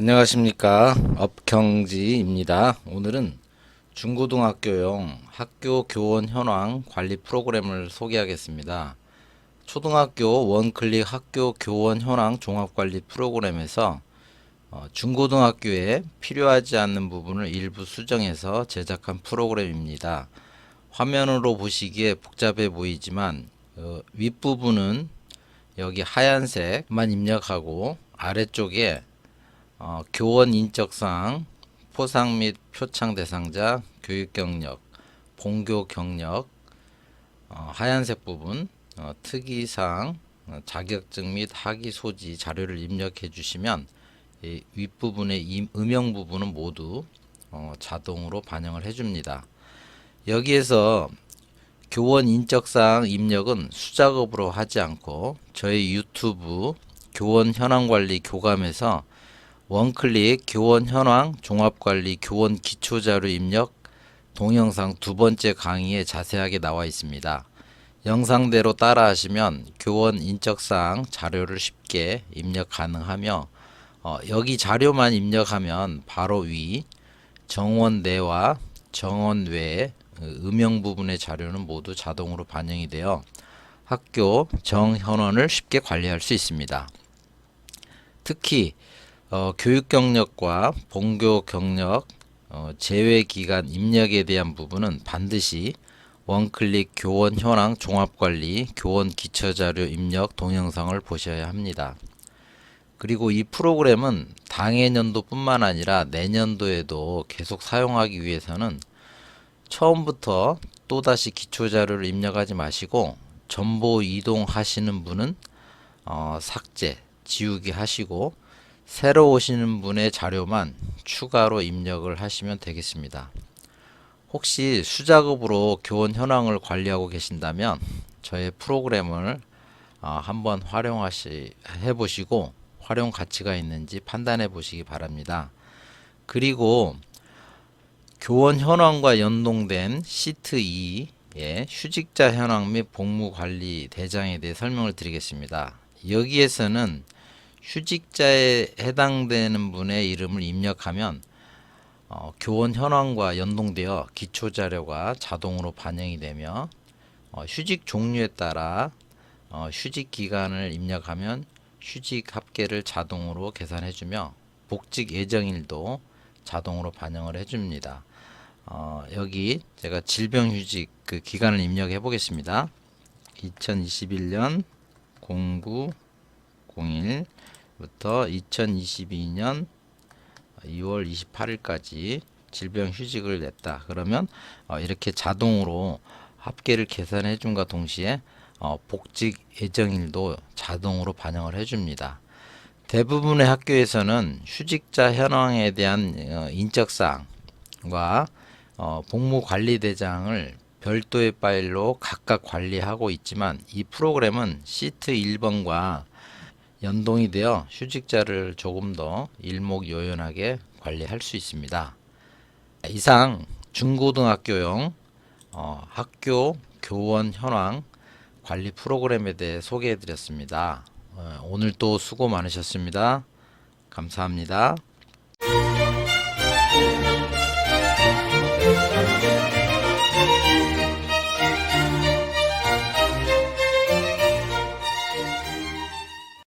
안녕하십니까 업경지입니다. 오늘은 중고등학교용 학교 교원 현황 관리 프로그램을 소개하겠습니다. 초등학교 원클릭 학교 교원 현황 종합관리 프로그램에서 어, 중고등학교에 필요하지 않는 부분을 일부 수정해서 제작한 프로그램입니다. 화면으로 보시기에 복잡해 보이지만 어, 윗부분은 여기 하얀색만 입력하고 아래쪽에 어, 교원 인적사항, 포상 및 표창 대상자, 교육 경력, 본교 경력, 어, 하얀색 부분, 어, 특이사항, 어, 자격증 및 학위 소지 자료를 입력해 주시면 이 윗부분의 이 음영 부분은 모두 어, 자동으로 반영을 해줍니다. 여기에서 교원 인적사항 입력은 수작업으로 하지 않고 저희 유튜브 교원 현황관리 교감에서 원클릭 교원 현황 종합관리 교원 기초자료 입력 동영상 두 번째 강의에 자세하게 나와 있습니다. 영상대로 따라 하시면 교원 인적사항 자료를 쉽게 입력 가능하며 어, 여기 자료만 입력하면 바로 위 정원 내와 정원 외 음영 부분의 자료는 모두 자동으로 반영이 되어 학교 정현원을 쉽게 관리할 수 있습니다. 특히 어, 교육 경력과 본교 경력, 어, 제외 기간 입력에 대한 부분은 반드시 원클릭 교원 현황 종합관리 교원 기초자료 입력 동영상을 보셔야 합니다. 그리고 이 프로그램은 당해 년도뿐만 아니라 내년도에도 계속 사용하기 위해서는 처음부터 또다시 기초자료를 입력하지 마시고 전보 이동하시는 분은 어, 삭제, 지우기 하시고 새로 오시는 분의 자료만 추가로 입력을 하시면 되겠습니다. 혹시 수작업으로 교원 현황을 관리하고 계신다면 저의 프로그램을 어, 한번 활용하시 해 보시고 활용 가치가 있는지 판단해 보시기 바랍니다. 그리고 교원 현황과 연동된 시트 2의 휴직자 현황 및 복무 관리 대장에 대해 설명을 드리겠습니다. 여기에서는 휴직자에 해당되는 분의 이름을 입력하면 어, 교원 현황과 연동되어 기초 자료가 자동으로 반영이 되며 어, 휴직 종류에 따라 어, 휴직 기간을 입력하면 휴직 합계를 자동으로 계산해주며 복직 예정일도 자동으로 반영을 해줍니다. 어, 여기 제가 질병휴직 그 기간을 입력해 보겠습니다. 2021년 09 01부터 2022년 2월 28일까지 질병 휴직을 냈다. 그러면 어, 이렇게 자동으로 합계를 계산해 준과 동시에 어, 복직 예정일도 자동으로 반영을 해 줍니다. 대부분의 학교에서는 휴직자 현황에 대한 어, 인적사항과 어, 복무관리대장을 별도의 파일로 각각 관리하고 있지만 이 프로그램은 시트 1번과 연동이 되어 휴직자를 조금 더 일목요연하게 관리할 수 있습니다. 이상 중고등학교용 어, 학교 교원 현황 관리 프로그램에 대해 소개해 드렸습니다. 어, 오늘 또 수고 많으셨습니다. 감사합니다.